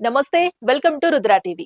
నమస్తే welcome to Rudra TV.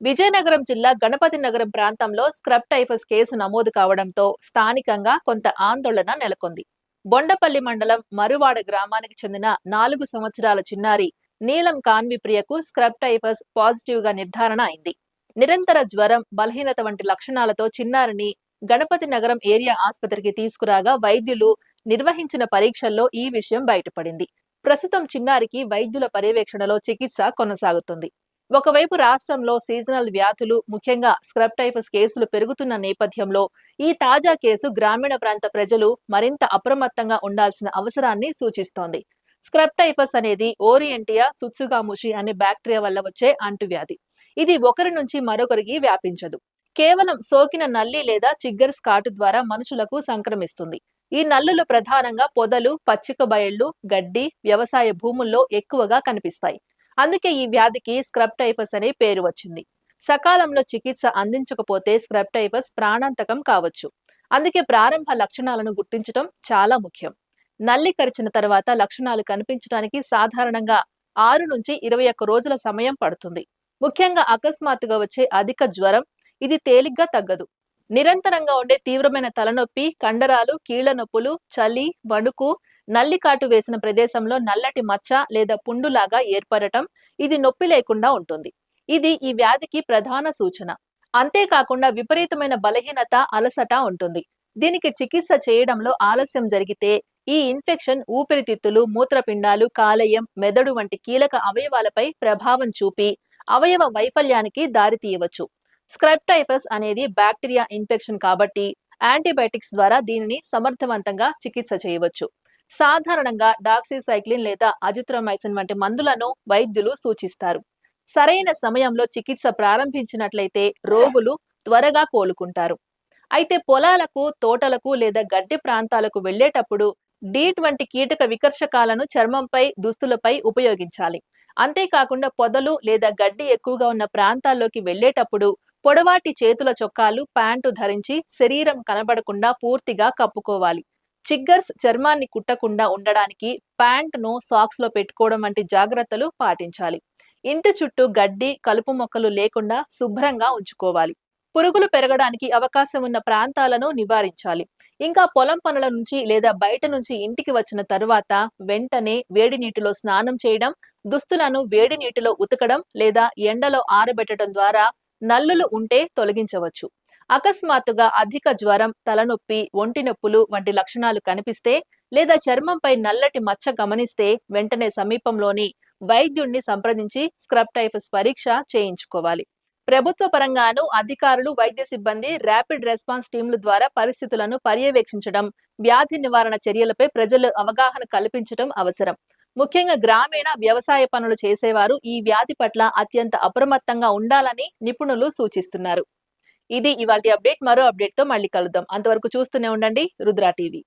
Vizianagaram జిల్లా గణపతి నగరం ప్రాంతంలో స్క్రబ్ టైఫస్ కేసు నమోదు కావడంతో స్థానికంగా కొంత ఆందోళన నెలకొంది. బొండపల్లి మండలం మరువాడ గ్రామానికి చెందిన నాలుగు సంవత్సరాల చిన్నారి నీలం కాన్వి ప్రియకు స్క్రబ్ టైఫస్ పాజిటివ్గా నిర్ధారణ అయింది. నిరంతర జ్వరం బలహీనత వంటి లక్షణాలతో చిన్నారిని గణపతి నగరం ఏరియా ఆసుపత్రికి తీసుకురాగా వైద్యులు నిర్వహించిన పరీక్షల్లో ఈ విషయం బయటపడింది. ప్రస్తుతం చిన్నారికి వైద్యుల పర్యవేక్షణలో చికిత్స కొనసాగుతుంది. ఒకవైపు రాష్ట్రంలో సీజనల్ వ్యాధులు ముఖ్యంగా స్క్రబ్ టైఫస్ కేసులు పెరుగుతున్న నేపథ్యంలో ఈ తాజా కేసు గ్రామీణ ప్రాంత ప్రజలు మరింత అప్రమత్తంగా ఉండాల్సిన అవసరాన్ని సూచిస్తోంది. స్క్రబ్ టైఫస్ అనేది ఓరియంటియా సుత్సుగాముషి అనే బ్యాక్టీరియా వల్ల వచ్చే అంటువ్యాధి. ఇది ఒకరి నుంచి మరొకరికి వ్యాపించదు. కేవలం సోకిన నల్లి లేదా చిగ్గర్స్ స్కాటు ద్వారా మనుషులకు సంక్రమిస్తుంది. ఈ నల్లులు ప్రధానంగా పొదలు పచ్చిక బయళ్ళు గడ్డి వ్యవసాయ భూముల్లో ఎక్కువగా కనిపిస్తాయి. అందుకే ఈ వ్యాధికి స్క్రబ్ టైఫస్ అనే పేరు వచ్చింది. సకాలంలో చికిత్స అందించకపోతే స్క్రబ్ టైఫస్ ప్రాణాంతకం కావచ్చు. అందుకే ప్రారంభ లక్షణాలను గుర్తించడం చాలా ముఖ్యం. నల్లి కరిచిన తర్వాత లక్షణాలు కనిపించడానికి సాధారణంగా ఆరు నుంచి ఇరవై ఒక్క రోజుల సమయం పడుతుంది. ముఖ్యంగా అకస్మాత్తుగా వచ్చే అధిక జ్వరం ఇది తేలిగ్గా తగ్గదు. నిరంతరంగా ఉండే తీవ్రమైన తలనొప్పి కండరాలు కీళ్ళ నొప్పులు చలి వణుకు నల్లికాటు వేసిన ప్రదేశంలో నల్లటి మచ్చ లేదా పుండులాగా ఏర్పడటం ఇది నొప్పి లేకుండా ఉంటుంది. ఇది ఈ వ్యాధికి ప్రధాన సూచన. అంతేకాకుండా విపరీతమైన బలహీనత అలసట ఉంటుంది. దీనికి చికిత్స చేయడంలో ఆలస్యం జరిగితే ఈ ఇన్ఫెక్షన్ ఊపిరితిత్తులు మూత్రపిండాలు కాలేయం మెదడు వంటి కీలక అవయవాలపై ప్రభావం చూపి అవయవ వైఫల్యానికి దారితీయవచ్చు. స్క్రెప్టైఫస్ అనేది బ్యాక్టీరియా ఇన్ఫెక్షన్ కాబట్టి యాంటీబయాటిక్స్ ద్వారా దీనిని సమర్థవంతంగా చికిత్స చేయవచ్చు. సాధారణంగా డాక్సిసైక్లిన్ లేదా అజిత్రోమైసిన్ వంటి మందులను వైద్యులు సూచిస్తారు. సరైన సమయంలో చికిత్స ప్రారంభించినట్లయితే రోగులు త్వరగా కోలుకుంటారు. అయితే పొలాలకు తోటలకు లేదా గడ్డి ప్రాంతాలకు వెళ్ళేటప్పుడు డీట్ వంటి కీటక వికర్షకాలను చర్మంపై దుస్తులపై ఉపయోగించాలి. అంతేకాకుండా పొదలు లేదా గడ్డి ఎక్కువగా ఉన్న ప్రాంతాల్లోకి వెళ్ళేటప్పుడు పొడవాటి చేతుల చొక్కాలు ప్యాంటు ధరించి శరీరం కనబడకుండా పూర్తిగా కప్పుకోవాలి. చిగ్గర్స్ చర్మాన్ని కుట్టకుండా ఉండడానికి ప్యాంట్ను సాక్స్లో పెట్టుకోవడం వంటి జాగ్రత్తలు పాటించాలి. ఇంటి చుట్టూ గడ్డి కలుపు మొక్కలు లేకుండా శుభ్రంగా ఉంచుకోవాలి. పురుగులు పెరగడానికి అవకాశం ఉన్న ప్రాంతాలను నివారించాలి. ఇంకా పొలం పనుల నుంచి లేదా బయట నుంచి ఇంటికి వచ్చిన తరువాత వెంటనే వేడి నీటిలో స్నానం చేయడం దుస్తులను వేడి నీటిలో ఉతకడం లేదా ఎండలో ఆరబెట్టడం ద్వారా నల్లులు ఉంటే తొలగించవచ్చు. అకస్మాత్తుగా అధిక జ్వరం తలనొప్పి ఒంటి నొప్పులు వంటి లక్షణాలు కనిపిస్తే లేదా చర్మంపై నల్లటి మచ్చ గమనిస్తే వెంటనే సమీపంలోని వైద్యుణ్ణి సంప్రదించి స్క్రబ్ టైఫస్ పరీక్ష చేయించుకోవాలి. ప్రభుత్వ పరంగాను అధికారులు వైద్య సిబ్బంది ర్యాపిడ్ రెస్పాన్స్ టీంల ద్వారా పరిస్థితులను పర్యవేక్షించడం వ్యాధి నివారణ చర్యలపై ప్రజలు అవగాహన కల్పించడం అవసరం. ముఖ్యంగా గ్రామీణ వ్యవసాయ పనులు చేసేవారు ఈ వ్యాధి పట్ల అత్యంత అప్రమత్తంగా ఉండాలని నిపుణులు సూచిస్తున్నారు. ఇది ఇవాళ అప్డేట్. మరో అప్డేట్తో మళ్ళీ కలుద్దాం. అంతవరకు చూస్తూనే ఉండండి. రుద్రా టీవీ.